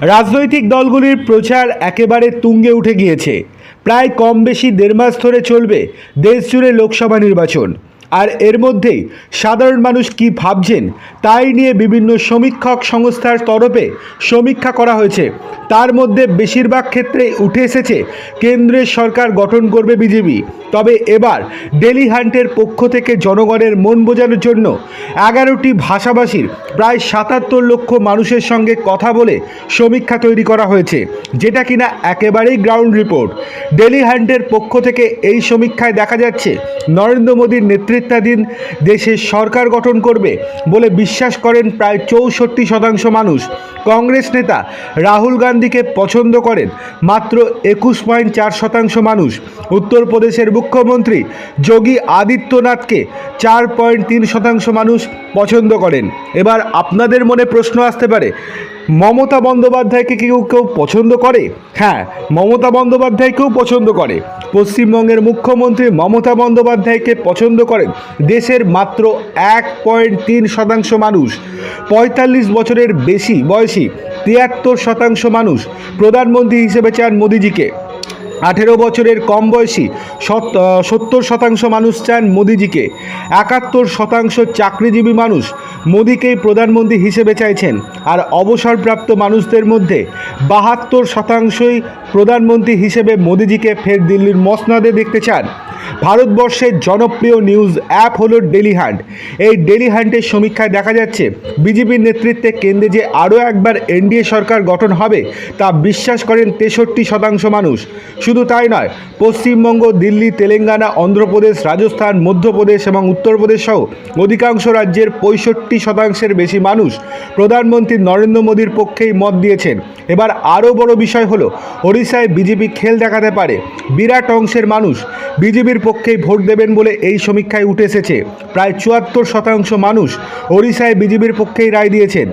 রাজনৈতিক দলগুলির প্রচার একেবারে তুঙ্গে উঠে গিয়েছে। প্রায় কম বেশি দেড় মাস ধরে চলবে দেশ জুড়ে লোকসভা নির্বাচন। আর এর মধ্যেই সাধারণ মানুষ কি ভাবছেন তাই নিয়ে বিভিন্ন সমীক্ষক সংস্থার তরফে সমীক্ষা করা হয়েছে। তার মধ্যে বেশিরভাগ ক্ষেত্রে উঠে এসেছে, কেন্দ্রের সরকার গঠন করবে বিজেপি। তবে এবার ডেলি হান্টের পক্ষ থেকে জনগণের মন বোঝানোর জন্য এগারোটি ভাষাভাষীর প্রায় সাতাত্তর লক্ষ মানুষের সঙ্গে কথা বলে সমীক্ষা তৈরি করা হয়েছে, যেটা কিনা একেবারেই গ্রাউন্ড রিপোর্ট ডেলি হান্টের পক্ষ থেকে এই সমীক্ষায় দেখা যাচ্ছে, নরেন্দ্র মোদীর নেতৃত্বাধীন দেশে সরকার গঠন করবে বলে বিশ্বাস করেন প্রায় চৌষট্টি শতাংশ মানুষ। কংগ্রেস নেতা রাহুল গান্ধীকে পছন্দ করেন। মাত্র একুশ পয়েন্ট চার শতাংশ মানুষ। উত্তরপ্রদেশের মুখ্যমন্ত্রী যোগী আদিত্যনাথকে চার পয়েন্ট তিন শতাংশ মানুষ পছন্দ করেন। এবার আপনাদের মনে প্রশ্ন আসতে পারে, মমতা বন্দ্যোপাধ্যায়কে কেউ কেউ পছন্দ করে? হ্যাঁ মমতা বন্দ্যোপাধ্যায়কেও পছন্দ করে। পশ্চিমবঙ্গের মুখ্যমন্ত্রী মমতা বন্দ্যোপাধ্যায়কে পছন্দ করেন। দেশের মাত্র এক পয়েন্ট তিন শতাংশ মানুষ, পঁয়তাল্লিশ বছরের বেশি বয়সী, তিয়াত্তর শতাংশ মানুষ প্রধানমন্ত্রী হিসেবে চান মোদিজিকে। আঠেরো বছরের কম বয়সী সত্তর শতাংশ মানুষ চান মোদিজিকে। একাত্তর শতাংশ চাকরিজীবী মানুষ মোদিকেই প্রধানমন্ত্রী হিসেবে চাইছেন। আর অবসরপ্রাপ্ত মানুষদের মধ্যে বাহাত্তর শতাংশই প্রধানমন্ত্রী হিসেবে মোদিজিকে ফের দিল্লির মসনদে দেখতে চান। ভারতবর্ষের জনপ্রিয় নিউজ অ্যাপ হলো ডেলি হান্ট। এই ডেলি হান্টের সমীক্ষায় দেখা যাচ্ছে, বিজেপির নেতৃত্বে কেন্দ্রে যে আরও একবার এনডিএ সরকার গঠন হবে, তা বিশ্বাস করেন তেষট্টি শতাংশ মানুষ। শুধু তাই নয় পশ্চিমবঙ্গ, দিল্লি, তেলেঙ্গানা, অন্ধ্রপ্রদেশ, রাজস্থান, মধ্যপ্রদেশ এবং উত্তরপ্রদেশ সহ অধিকাংশ রাজ্যের পঁয়ষট্টি শতাংশের বেশি মানুষ প্রধানমন্ত্রী নরেন্দ্র মোদীর পক্ষেই মত দিয়েছেন। এবার আরও বড় বিষয় হলো, ওড়িশায় বিজেপি খেল দেখাতে পারে। বিরাট অংশের মানুষ বিজেপির পক্ষেই ভোট দেবেন বলে এই সমীক্ষায় উঠে এসেছে। প্রায় চুয়াত্তর শতাংশ মানুষ ওড়িশায় বিজেপির পক্ষেই রায় দিয়েছেন।